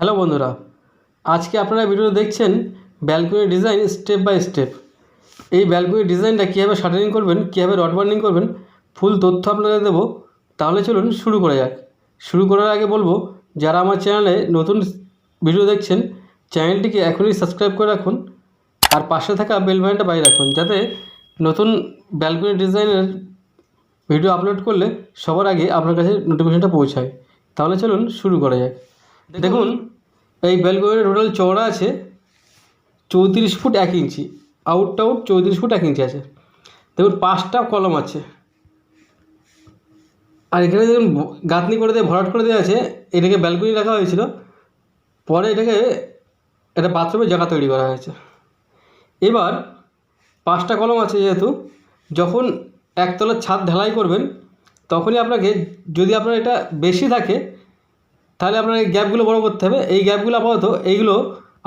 Hello বন্ধুরা, আজকে আপনারা ভিডিও দেখছেন balcony design step by step এই ব্যালকনি ডিজাইনটা কীভাবে শাটারিং করবেন, কীভাবে রড বার্নিং করবেন, ফুল তথ্য আপনাদের দেবো। তাহলে চলুন শুরু করা যাক। শুরু করার আগে বলব, যারা আমার চ্যানেলে নতুন ভিডিও দেখছেন চ্যানেলটিকে এখনই সাবস্ক্রাইব করে রাখুন, আর পাশে থাকা বেল বাটনটা বাইরে রাখুন, যাতে নতুন ব্যালকনি ডিজাইনের ভিডিও আপলোড করলে সবার আগে আপনার কাছে নোটিফিকেশনটা পৌঁছায়। তাহলে চলুন শুরু করা যাক। দেখুন। এই বেলকনির টোটাল চওড়া আছে চৌত্রিশ ফুট এক ইঞ্চি আউট আউট চৌত্রিশ ফুট এক ইঞ্চি আছে। দেখুন, পাঁচটা কলম আছে। আর এখানে দেখুন, গাঁথনি করে দিয়ে, ভরাট করে দেওয়া আছে। এটাকে ব্যালকনি রাখা হয়েছিল। পরে এটাকে একটা বাথরুমের জায়গা তৈরি করা হয়েছে। এবার পাঁচটা কলম আছে যেহেতু, যখন একতলার ছাদ ঢালাই করবেন, তখনই আপনাকে যদি আপনার এটা বেশি থাকে তাহলে আপনার এই গ্যাপগুলো বড় করতে হবে। এই গ্যাপগুলো আপাতত এইগুলো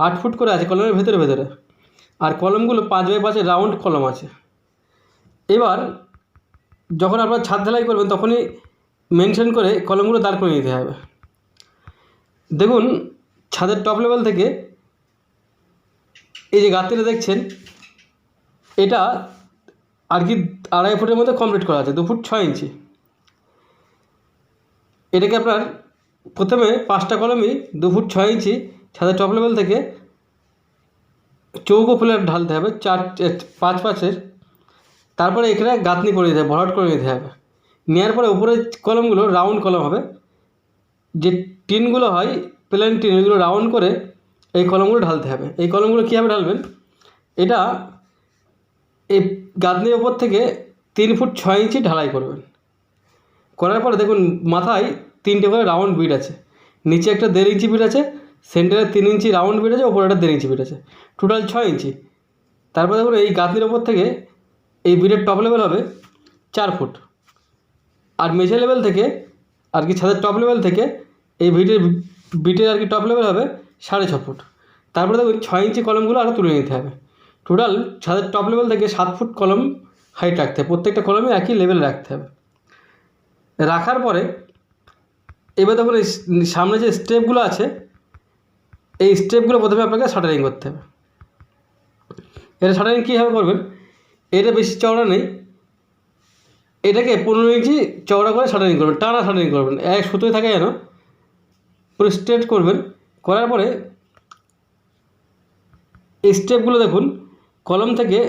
আট ফুট করে আছে কলমের ভেতরে ভেতরে। আর কলমগুলো পাঁচ বাই পাঁচের রাউন্ড কলম আছে। এবার যখন আপনার ছাদ ঢালাই করবেন, তখনই মেনশন করে কলমগুলো দাঁড় করে নিতে হবে। দেখুন, ছাদের টপ লেভেল থেকে এই যে গাঁতটিটা দেখছেন, এটা আর কি আড়াই ফুটের মধ্যে কমপ্লিট করা আছে, দু ফুট ছয় ইঞ্চি। এটাকে আপনার প্রথমে পাঁচটা কলমই দু ফুট ছয় ইঞ্চি ছাদের টপ লেভেল থেকে চৌকো প্লেট ঢালতে হবে, চার পাঁচ পাঁচের। তারপরে এখানে গাঁথনি করে দিতে হবে, ভরাট করে নিতে হবে। নেওয়ার পরে উপরে কলমগুলো রাউন্ড কলম হবে। যে টিনগুলো হয়, প্লেন টিন, ওইগুলো রাউন্ড করে এই কলমগুলো ঢালতে হবে। এই কলমগুলো কীভাবে ঢালবেন? এটা এই গাঁথনির ওপর থেকে তিন ফুট ছয় ইঞ্চি ঢালাই করবেন। করার পরে দেখুন মাথায় তিনটে করে রাউন্ড বিট আছে। নিচে একটা দেড় ইঞ্চি বিট আছে সেন্টারে তিন ইঞ্চি রাউন্ড বিট আছে ওপরে একটা দেড় ইঞ্চি বিট আছে। টোটাল ছয় ইঞ্চি। তারপরে দেখুন এই গাঁথনির ওপর থেকে এই বিটের টপ লেভেল হবে চার ফুট। আর মেঝে লেভেল থেকে আর কি ছাদের টপ লেভেল থেকে এই বিটের বিটের আর কি টপ লেভেল হবে সাড়ে ছ ফুট। তারপরে দেখুন ছয় ইঞ্চি কলমগুলো আরও তুলে নিতে হবে। টোটাল ছাদের টপ লেভেল থেকে সাত ফুট কলম হাইট রাখতে হবে। প্রত্যেকটা কলমে একই লেভেল রাখতে হবে। রাখার পরে এবার দেখুন সামনে যে স্টেপগুলো আছে, এই স্টেপগুলো প্রথমে আপনাকে শাটারিং করতে হবে। এটা শাটারিং কীভাবে করবেন? এটা বেশি চওড়া নেই। এটাকে পনেরো ইঞ্চি চওড়া করে শাটারিং করবেন, টানা শাটারিং করবেন। এক সুতোয় থাকে যেন, পুরো স্ট্রেট করবেন। করার পরে এই স্টেপগুলো দেখুন, কলম থেকে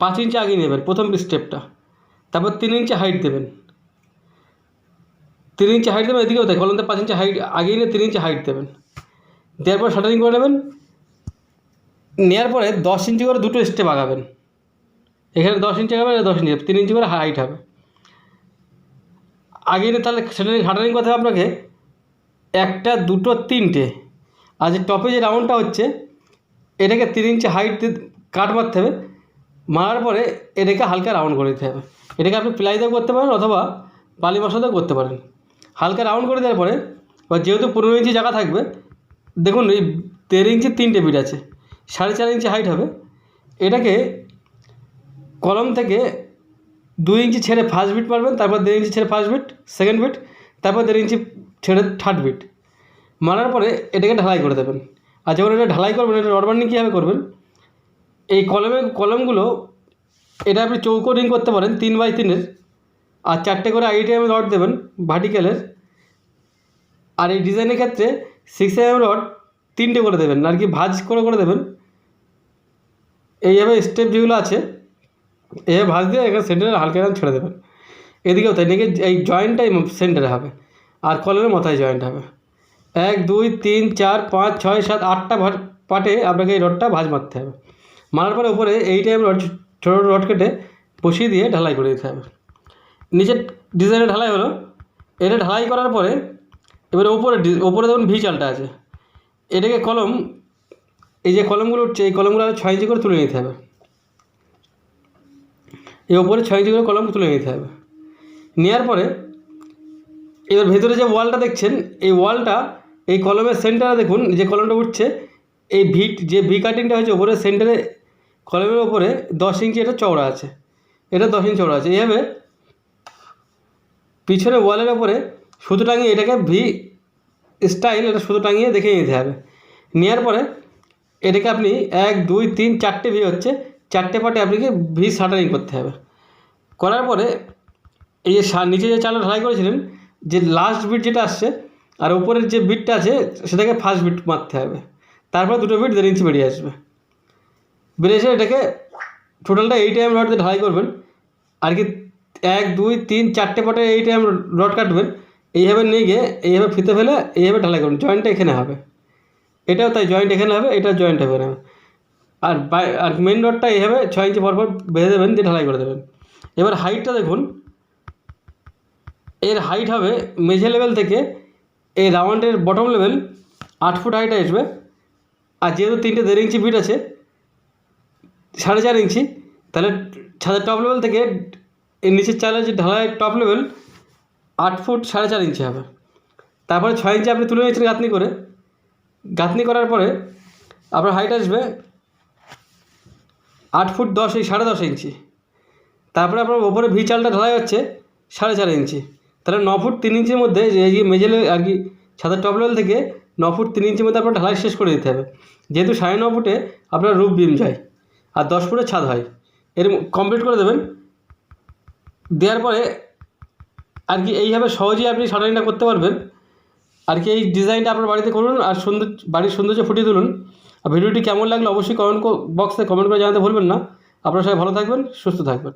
পাঁচ ইঞ্চি আগে নেবেন প্রথম স্টেপটা তারপর তিন ইঞ্চি হাইট দেবেন। তিন ইঞ্চি হাইট দেবেন, এদিকেও তাই কলমতে পাঁচ ইঞ্চি হাইট আগে নিয়ে তিন ইঞ্চি হাইট দেবেন। দেওয়ার পর শাটারিং করে নেবেন। নেওয়ার পরে দশ ইঞ্চি করে দুটো স্টেপ আগাবেন। এখানে দশ ইঞ্চি আগাবেন দশ ইঞ্চি তিন ইঞ্চি করে হাইট হবে। আগিয়ে নিয়ে তাহলে শাটারিং শাটারিং করতে হবে আপনাকে একটা, দুটো, তিনটে। আর যে টপে যে রাউন্ডটা হচ্ছে, এটাকে তিন ইঞ্চি হাইট কাট মারতে হবে। মারার পরে এটাকে হালকা রাউন্ড করে দিতে হবে। এটাকে আপনি প্লাই দিয়েও করতে পারেন অথবা বালি মশলাতেও করতে পারেন। হালকা রাউন্ড করে দেওয়ার পরে বা যেহেতু পনেরো ইঞ্চি জায়গা থাকবে, দেখুন এই দেড় ইঞ্চি তিনটে বিট আছে, সাড়ে চার ইঞ্চি হাইট হবে। এটাকে কলম থেকে দুই ইঞ্চি ছেড়ে ফার্স্ট বিট মারবেন, তারপর দেড় ইঞ্চি ছেড়ে ফার্স্ট বিট সেকেন্ড বিট তারপর দেড় ইঞ্চি ছেড়ে থার্ড বিট মারার পরে এটাকে ঢালাই করে দেবেন। আর যখন এটা ঢালাই করবেন, এটা রড বার্নিং কীভাবে করবেন? এই কলমে কলমগুলো এটা আপনি চৌকো রিং করতে পারেন, তিন বাই তিনের, আর চারটে করে আইটিএম রড দেবেন। ভার্টিক্যালের আর এই ডিজাইনের ক্ষেত্রে সিক্স এম রড তিনটে করে দেবেন, আর কি ভাঁজ করে করে দেবেন। এইভাবে স্টেপ যেগুলো আছে এভাবে ভাঁজ দিয়ে এখানে সেন্টারে হালকা এরকম ছেড়ে দেবেন। এদিকেও তাই, নাকি এই জয়েন্টটাই সেন্টারে হবে, আর কলমের মাথায় জয়েন্ট হবে। এক, দুই, তিন, চার, পাঁচ, ছয়, সাত, আটটা পাটে আপনাকে এই রডটা ভাঁজ মারতে হবে। মারার পরে উপরে এই টাইম রড ছোটো রড কেটে বসিয়ে দিয়ে ঢালাই করে দিতে হবে। নিচের ডিজাইনে ঢালাই হলো এটা ঢালাই করার পরে এবারে ওপরে ওপরে দেখুন ভি চালটা আছে। এটাকে কলম, এই যে কলমগুলো উঠছে, এই কলমগুলো আরও ছয় ইঞ্চি করে তুলে নিতে হবে। এই ওপরে ছয় ইঞ্চি করে কলম তুলে নিতে হবে। নেওয়ার পরে এবার ভেতরে যে ওয়ালটা দেখছেন, এই ওয়ালটা, এই কলমের সেন্টারে দেখুন, যে কলমটা উঠছে, এই ভি, যে ভি কাটিংটা হয়েছে ওপরে সেন্টারে, কলমের ওপরে দশ ইঞ্চি এটা চওড়া আছে। এটা দশ ইঞ্চি চওড়া আছে। এইভাবে পিছনে ওয়ালের ওপরে সুতো টাঙিয়ে এটাকে ভি স্টাইল এটা সুতো টাঙিয়ে দেখে নিতে হবে। নেওয়ার পরে এটাকে আপনি এক, দুই, তিন, চারটে ভি হচ্ছে, চারটে পাটে আপনাকে ভি শাটারিং করতে হবে। করার পরে এই যে নিচে যে চালটা ঢালাই করেছিলেন, যে লাস্ট বিট যেটা আসছে, আর উপরের যে বিটটা আছে, সেটাকে ফার্স্ট বিট মারতে হবে। তারপর দুটো বিট দেড় ইঞ্চি বেরিয়ে আসবে। বেরিয়ে এসে এটাকে টোটালটা এইট এম রড দিয়ে ঢালাই করবেন। আর কি এক, দুই, তিন, চারটে পটে এইট এম রড কাটবেন। এইভাবে নিয়ে গিয়ে এইভাবে ফিতে ফেলে এইভাবে ঢালাই করবেন জয়েন্টটা এখানে হবে। এটাও তাই জয়েন্ট এখানে হবে, এটা জয়েন্ট হবে না। আর বাই আর মেন রডটা এইভাবে ছয় ইঞ্চি পরপর বেঁধে দেবেন, দিয়ে ঢালাই করে দেবেন। এবার হাইটটা দেখুন। এর হাইট হবে মেঝে লেভেল থেকে এই রাউন্ডের বটম লেভেল আট ফুট হাইট আসবে। আর যেহেতু তিনটে দেড় ইঞ্চি বিট আছে, সাড়ে চার ইঞ্চি, তাহলে ছাদের টপ লেভেল থেকে এর নিচের চালের যে ঢালাই টপ লেভেল আট ফুট সাড়ে চার ইঞ্চি হবে। তারপরে ছয় ইঞ্চি আপনি তুলে নিয়েছেন গাঁথনি করে। গাঁথনি করার পরে আপনার হাইট আসবে আট ফুট দশ এই সাড়ে দশ ইঞ্চি। তারপরে আপনার ওপরে ভি চালটা ঢালাই হচ্ছে সাড়ে চার ইঞ্চি। তাহলে ন ফুট তিন ইঞ্চির মধ্যে যে এই মেজেলে আর কি ছাদের টপ লেভেল থেকে ন ফুট তিন ইঞ্চির মধ্যে আপনার ঢালাই শেষ করে দিতে হবে। যেহেতু সাড়ে ন ফুটে আপনার রূপ বিম যায়, আর দশ ফুটের ছাদ হয়। এর কমপ্লিট করে দেবেন। দেওয়ার পরে আর কি এইভাবে সহজেই আপনি শাটারিংটা করতে পারবেন। আর কি এই ডিজাইনটা আপনার বাড়িতে করুন আর সুন্দর, বাড়ির সৌন্দর্য ফুটিয়ে তুলুন। আর ভিডিওটি কেমন লাগল অবশ্যই কমেন্ট বক্সে কমেন্ট করে জানাতে ভুলবেন না। আপনারা সবাই ভালো থাকবেন, সুস্থ থাকবেন।